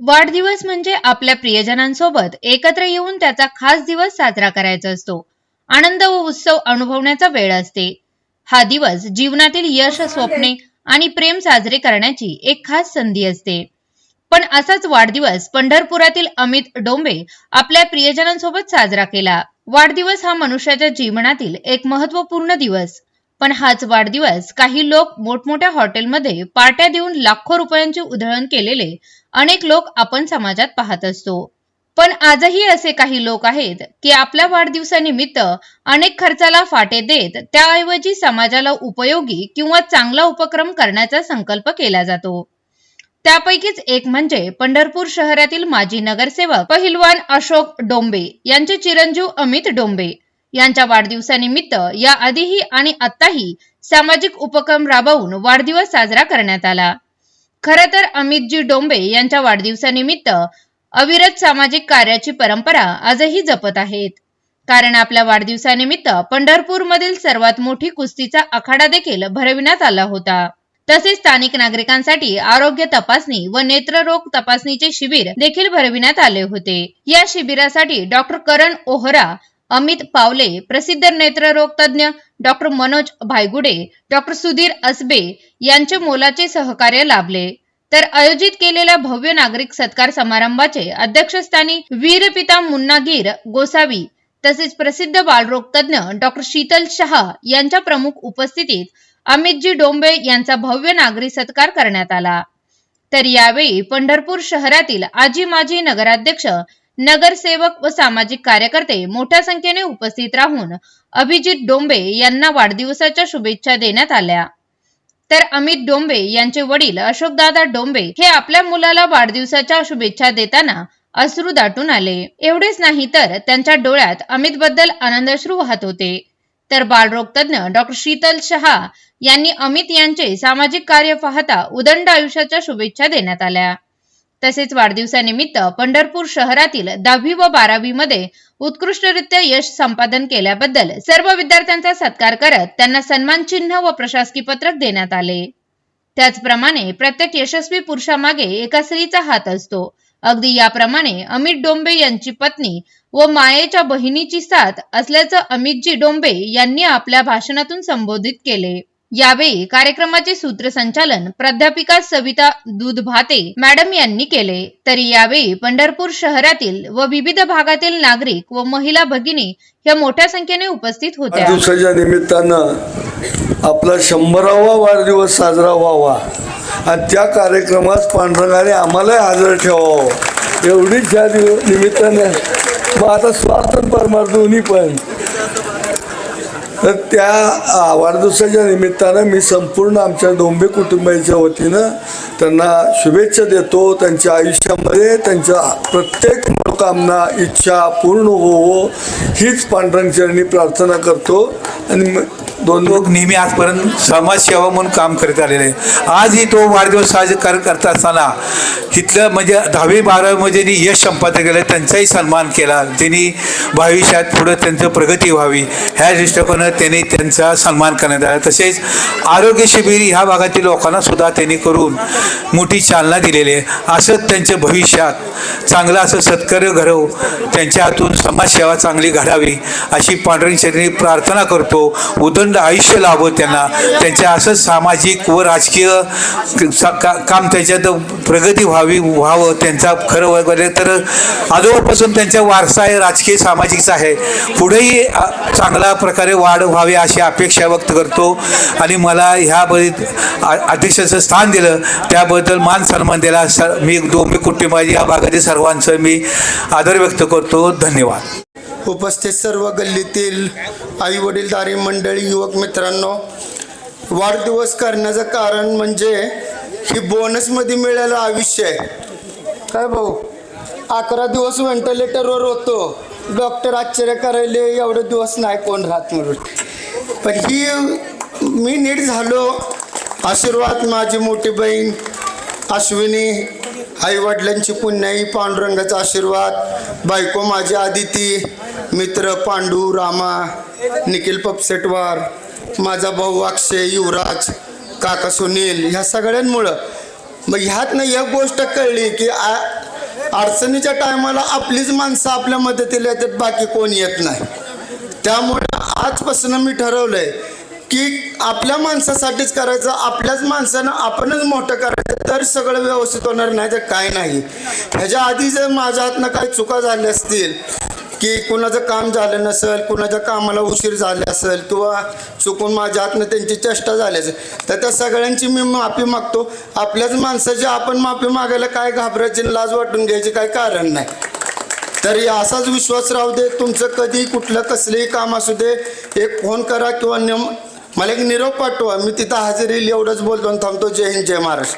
वाढदिवस म्हणजे आपल्या प्रियजनांसोबत एकत्र येऊन त्याचा खास दिवस साजरा करायचा असतो. आनंद व उत्सव अनुभवण्याचा वेळ असते. हा दिवस जीवनातील यश स्वप्ने आणि प्रेम साजरे करण्याची एक खास संधी असते. पण असाच वाढदिवस पंढरपुरातील अमित डोंबे आपल्या प्रियजनांसोबत साजरा केला. वाढदिवस हा मनुष्याच्या जीवनातील एक महत्त्वपूर्ण दिवस. पण हाच वाढदिवस काही लोक मोठमोठ्या हॉटेलमध्ये पार्ट्या देऊन लाखो रुपयांचे उधळण केलेले अनेक लोक आपण समाजात पाहत असतो. पण आजही असे काही लोक आहेत की आपल्या वाढदिवसानिमित्त अनेक खर्चाला फाटे देत त्याऐवजी समाजाला उपयोगी किंवा चांगला उपक्रम करण्याचा संकल्प केला जातो. त्यापैकीच एक म्हणजे पंढरपूर शहरातील माजी नगरसेवक पहिलवान अशोक डोंबे यांचे चिरंजीव अमित डोंबे. यांच्या वाढदिवसानिमित्त या आधीही आणि आताही सामाजिक उपक्रम राबवून वाढदिवस साजरा करण्यात आला. खर तर अमितजी डोंबे यांच्या वाढदिवसानिमित्त अविरत सामाजिक कार्याची परंपरा आजही जपत आहेत. कारण आपल्या वाढदिवसानिमित्त पंढरपूरमधील सर्वात मोठी कुस्तीचा आखाडा देखील भरविण्यात आला होता. तसेच स्थानिक नागरिकांसाठी आरोग्य तपासणी व नेत्ररोग तपासणीचे शिबिर देखील भरविण्यात आले होते. या शिबिरासाठी डॉक्टर करण ओहरा अमित पावले प्रसिद्ध नेत्ररोग तज्ज्ञ डॉक्टर मनोज भायगुडे डॉक्टर सुधीर असबे यांचे मोलाचे सहकार्य लाभले. तर आयोजित केलेल्या भव्य नागरिक सत्कार समारंभाचे अध्यक्षस्थानी वीरपिता मुन्नागीर गोसावी तसेच प्रसिद्ध बालरोग तज्ज्ञ डॉक्टर शीतल शहा यांच्या प्रमुख उपस्थितीत अमितजी डोंबे यांचा भव्य नागरी सत्कार करण्यात आला. तर यावेळी पंढरपूर शहरातील आजी माजी नगराध्यक्ष नगरसेवक व सामाजिक कार्यकर्ते मोठ्या संख्येने उपस्थित राहून अभिजित डोंबे यांना वाढदिवसाच्या शुभेच्छा देण्यात आल्या. तर अमित डोंबे यांचे वडील अशोकदादा डोंबे हे आपल्या मुलाला वाढदिवसाच्या शुभेच्छा देताना अश्रू दाटून आले. एवढेच नाही तर त्यांच्या डोळ्यात अमित बद्दल आनंदाश्रू वाहत होते. तर बालरोग तज्ज्ञ डॉक्टर शीतल शहा यांनी अमित यांचे सामाजिक कार्य पाहता उदंड आयुष्याच्या शुभेच्छा देण्यात आल्या. तसेच वाढदिवसानिमित्त पंढरपूर शहरातील दहावी व बारावी मध्ये उत्कृष्टरित्या यश संपादन केल्याबद्दल सर्व विद्यार्थ्यांचा सत्कार करत त्यांना सन्मान चिन्ह व प्रशासकी पत्रक देण्यात आले. त्याचप्रमाणे प्रत्येक यशस्वी पुरुषामागे एका स्त्रीचा हात असतो. अगदी याप्रमाणे अमित डोंबे यांची पत्नी व मायेच्या बहिणीची साथ असल्याचं अमितजी डोंबे यांनी आपल्या भाषणातून संबोधित केले. यावेळी कार्यक्रमाचे सूत्रसंचालन प्राध्यापिका सविता दूधभाते मॅडम यांनी केले. तर यावेळी पंढरपूर शहरातील व विविध भागातील नागरिक व महिला भगिनी या मोठ्या संख्येने उपस्थित होत्या. वाढदिवसाच्या निमित्तानं आपला शंभरावा वाढदिवस साजरा व्हावा आणि त्या कार्यक्रमात पांडुरंगाने आम्हालाही हजर ठेवावं. एवढीच दिव निमित्तानं मग आता स्वार्थ आणि परमार्थ दोन्ही पण तर त्या वाढदिवसाच्या निमित्तानं मी संपूर्ण आमच्या डोंबे कुटुंबाच्या वतीनं त्यांना शुभेच्छा देतो त्यांच्या आयुष्यामध्ये त्यांच्या प्रत्येक मनोकामना इच्छा पूर्ण होवो हीच पांडुरंगचरणी प्रार्थना करतो. आणि दोन लोक नेहमी आजपर्यंत समाजसेवा म्हणून काम करत आलेले आहे आजही तो वाढदिवस साजरा करत असताना तिथलं म्हणजे दहावी बारावीमध्ये यश संपादन केलं त्यांचाही सन्मान केला. त्यांनी भविष्यात पुढं त्यांचं प्रगती व्हावी. ह्या दृष्टिकोनात त्यांनी त्यांचा सन्मान करण्यात आला. तसेच आरोग्य शिबिर ह्या भागातील लोकांना सुद्धा त्यांनी करून मोठी चालना दिलेली आहे. असंच त्यांच्या भविष्यात चांगलं असं सत्कार्य घडव त्यांच्या हातून समाजसेवा चांगली घडावी अशी पांढरी शरीर प्रार्थना करतो. उदंड आयुष्य लाभो त्यांना. त्यांच्या असंच सामाजिक व राजकीय सा- का- काम त्याच्यात प्रगती व्हावी व्हावं त्यांचा खरं वगैरे तर आजोबापासून त्यांचा वारसा आहे राजकीय सामाजिकचा आहे. पुढेही चांगल्या प्रकारे वाढ व्हावी अशी अपेक्षा व्यक्त करतो. आणि मला ह्या अध्यक्षाचं स्थान दिलं त्याबद्दल मान सन्मान दिला. स मी दोन्ही कुटुंबाची या भागातील सर्वांचं मी आदर व्यक्त करतो. धन्यवाद. उपस्थित सर्व गल्लीतील आई वडीलधारी मंडळी युवक मित्रांनो वाढदिवस करण्याचं कारण म्हणजे ही बोनसमध्ये मिळालं आयुष्य आहे. काय भाऊ? अकरा दिवस व्हेंटिलेटरवर होतो. डॉक्टर आश्चर्य करायले एवढे दिवस नाही कोण राहत म्हणून. पण ही मी नीट झालो. आशीर्वाद माझी मोठी बहीण अश्विनी आईवडिलांची पुण्याई पांडुरंगाचा आशीर्वाद बायको माझी आदिती मित्र पांडू रामा निखिल पपसेटवार माझा भाऊ अक्षय युवराज काका सुनील ह्या सगळ्यांमुळं. मग ह्यातनं एक गोष्ट कळली की आ अडचणीच्या टायमाला आपलीच माणसं आपल्या मदतीला येतात बाकी कोण येत नाही. त्यामुळे आजपासून मी ठरवलंय की आपल्या माणसासाठीच करायचं आपल्याच माणसानं आपणच मोठं करायचं तर सगळं व्यवस्थित होणार नाही तर काय नाही. ह्याच्या आधी जर माझ्या हातनं काही चुका झाल्या असतील की कुणाचं काम झालं नसेल कुणाच्या कामाला उशीर झाला असेल किंवा चुकून माझ्या हातनं त्यांची चेष्टा झाली असेल तर त्या सगळ्यांची मी माफी मागतो. आपल्याच माणसाची आपण माफी मागायला काय घाबरायची लाज वाटून घ्यायची काही कारण नाही. तरी असाच विश्वास राहू दे तुमचं कधी कुठलं कसलंही काम असू दे एक फोन करा किंवा नियम मला एक निरोप पाठवा मी तिथं हजेरी एवढंच बोलतो आणि थांबतो. जय हिंद जय महाराष्ट्र.